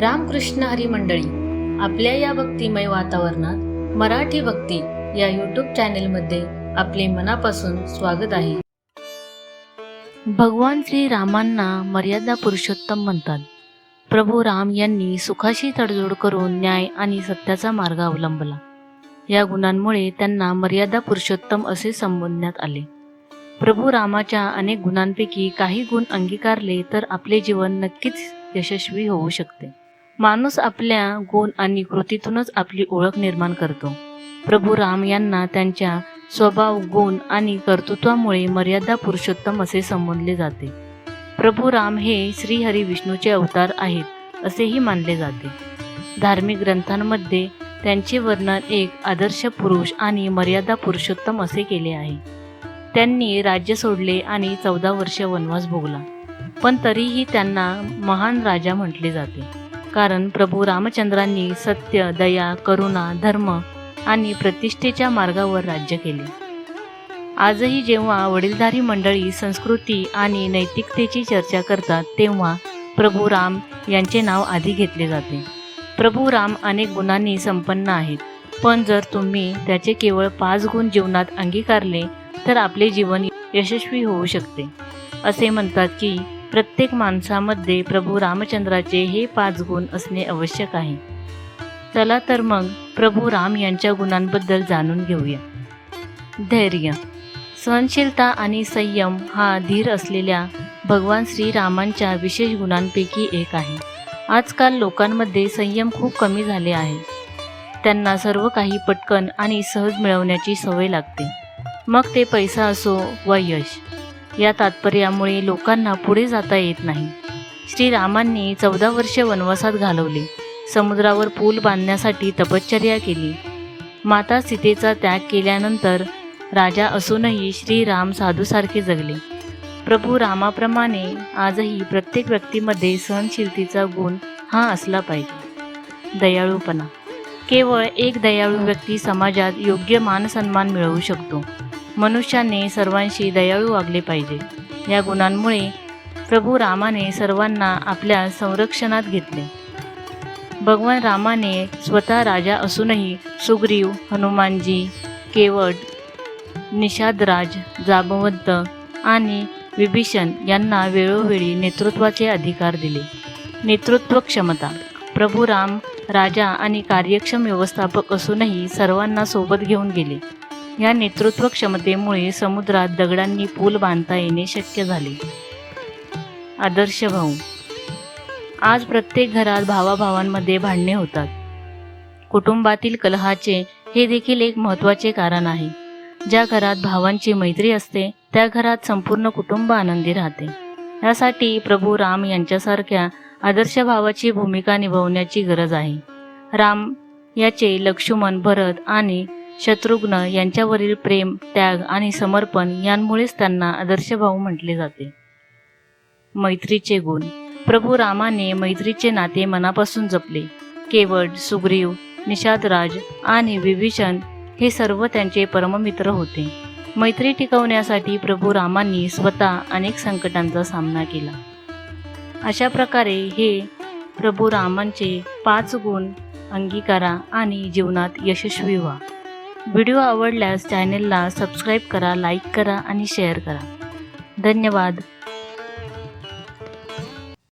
रामकृष्ण हरी मंडळी आपल्या या भक्तिमय वातावरणात मराठी भक्ती या यूट्यूब चॅनेलमध्ये आपले मनापासून स्वागत आहे. भगवान श्री रामांना मर्यादा पुरुषोत्तम म्हणतात. प्रभू राम यांनी सुखाशी तडजोड करून न्याय आणि सत्याचा मार्ग अवलंबला. या गुणांमुळे त्यांना मर्यादा पुरुषोत्तम असे संबोधण्यात आले. प्रभू रामाच्या अनेक गुणांपैकी काही गुण अंगीकारले तर आपले जीवन नक्कीच यशस्वी होऊ शकते. माणूस आपल्या गुण आणि कृतीतूनच आपली ओळख निर्माण करतो. प्रभू राम यांना त्यांच्या स्वभाव गुण आणि कर्तृत्वामुळे मर्यादा पुरुषोत्तम असे संबोधले जाते. प्रभू राम हे श्रीहरी विष्णूचे अवतार आहेत असेही मानले जाते. धार्मिक ग्रंथांमध्ये त्यांचे वर्णन एक आदर्श पुरुष आणि मर्यादा पुरुषोत्तम असे केले आहे. त्यांनी राज्य सोडले आणि चौदा वर्ष वनवास भोगला. पण तरीही त्यांना महान राजा म्हटले जाते. कारण प्रभू रामचंद्रांनी सत्य दया करुणा धर्म आणि प्रतिष्ठेच्या मार्गावर राज्य केले. आजही जेव्हा वडीलधारी मंडळी संस्कृती आणि नैतिकतेची चर्चा करतात तेव्हा प्रभू राम यांचे नाव आधी घेतले जाते. प्रभू राम अनेक गुणांनी संपन्न आहेत पण जर तुम्ही त्याचे केवळ पाच गुण जीवनात अंगीकारले तर आपले जीवन यशस्वी होऊ शकते. असे म्हणतात की प्रत्येक माणसामध्ये प्रभू रामचंद्राचे हे पाच गुण असणे आवश्यक आहे. चला तर मग प्रभू राम यांच्या गुणांबद्दल जाणून घेऊया. धैर्य सहनशीलता आणि संयम हा धीर असलेल्या भगवान श्रीरामांच्या विशेष गुणांपैकी एक आहे. आजकाल लोकांमध्ये संयम खूप कमी झाले आहे. त्यांना सर्व काही पटकन आणि सहज मिळवण्याची सवय लागते. मग ते पैसा असो वा यश या तात्पर्यामुळे लोकांना पुढे जाता येत नाही. श्रीरामांनी चौदा वर्षे वनवासात घालवले. समुद्रावर पूल बांधण्यासाठी तपश्चर्या केली. माता सीतेचा त्याग केल्यानंतर राजा असूनही श्रीराम साधूसारखे जगले. प्रभू रामाप्रमाणे आजही प्रत्येक व्यक्तीमध्ये सहनशीलतेचा गुण हा असला पाहिजे. दयाळूपणा. केवळ एक दयाळू व्यक्ती समाजात योग्य मानसन्मान मिळवू शकतो. मनुष्याने सर्वांशी दयाळू वागले पाहिजे. या गुणांमुळे प्रभू रामाने सर्वांना आपल्या संरक्षणात घेतले. भगवान रामाने स्वतः राजा असूनही सुग्रीव हनुमानजी केवट निषादराज जाबवंत आणि विभीषण यांना वेळोवेळी नेतृत्वाचे अधिकार दिले. नेतृत्व क्षमता. प्रभू राम राजा आणि कार्यक्षम व्यवस्थापक असूनही सर्वांना सोबत घेऊन गेले. या नेतृत्व क्षमतेमुळे समुद्रात दगडांनी पूल बांधता येणे शक्य झाले. आदर्श भाऊ आज प्रत्येक घरात भावाभावांमध्ये भांडणे होतात. कुटुंबातील कलहाचे हे देखील एक महत्त्वाचे कारण आहे. ज्या घरात भावांची मैत्री असते त्या घरात संपूर्ण कुटुंब आनंदी राहते. यासाठी प्रभू राम यांच्यासारख्या आदर्श भावाची भूमिका निभावण्याची गरज आहे. राम याचे लक्ष्मण भरत आणि शत्रुघ्न यांच्यावरील प्रेम त्याग आणि समर्पण यांमुळेच त्यांना आदर्श भाऊ म्हटले जाते. मैत्रीचे गुण. प्रभू रामाने मैत्रीचे नाते मनापासून जपले. केवट सुग्रीव निषादराज आणि विभीषण हे सर्व त्यांचे परममित्र होते. मैत्री टिकवण्यासाठी प्रभू रामांनी स्वतः अनेक संकटांचा सामना केला. अशा प्रकारे हे प्रभू रामांचे पाच गुण अंगीकारा आणि जीवनात यशस्वी व्हा. व्हिडिओ आवडल्यास चॅनेलला सबस्क्राईब करा लाईक करा आणि शेअर करा. धन्यवाद.